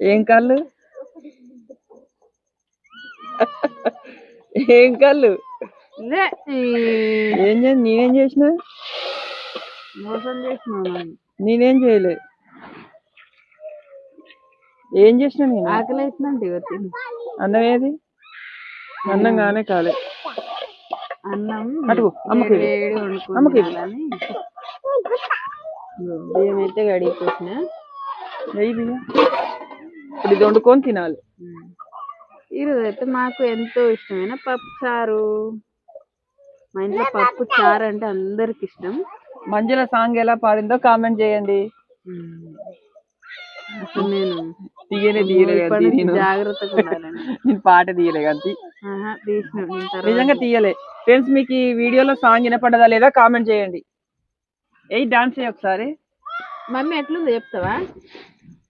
ఏం కళ్ళు? ఏం కళ్ళు? ఏం చే నేనేం చేసిన? మోసం నన్ను. నేనేం చేయలే. ఏం చేసిన నేను? ఆకలి తిను. అన్నం ఏది? అన్నం కానే కాలే. అన్నం అటుకు, అమ్మకి అమ్మకి బియ్యం అయితే నెయ్యి బియ్యం. ఇప్పుడు ఇది వండుకొని తినాలి. ఈరోజు అయితే మాకు ఎంతో ఇష్టమైన పప్పు చారు. మా ఇంట్లో పప్పు చారు? అంటే అందరికి ఇష్టం. మంజుల సాంగ్ ఎలా పాడిందో కామెంట్ చేయండి. అసలు నేను తీయలే తీయలే ఇప్పటి కానీ నుంచి నేను. జాగ్రత్తగా ఉండాలని నేను. పాట తీయలే కానీ ఆహా, తీసిన నేను తర్వాత నిజంగా తీయలే. ఫ్రెండ్స్ మీకు ఈ వీడియోలో సాంగ్ వినపడ్డదా లేదా కామెంట్ చేయండి. ఏ డాన్స్ చేయ ఒకసారి. మమ్మీ ఎట్లుందో చెప్తావా?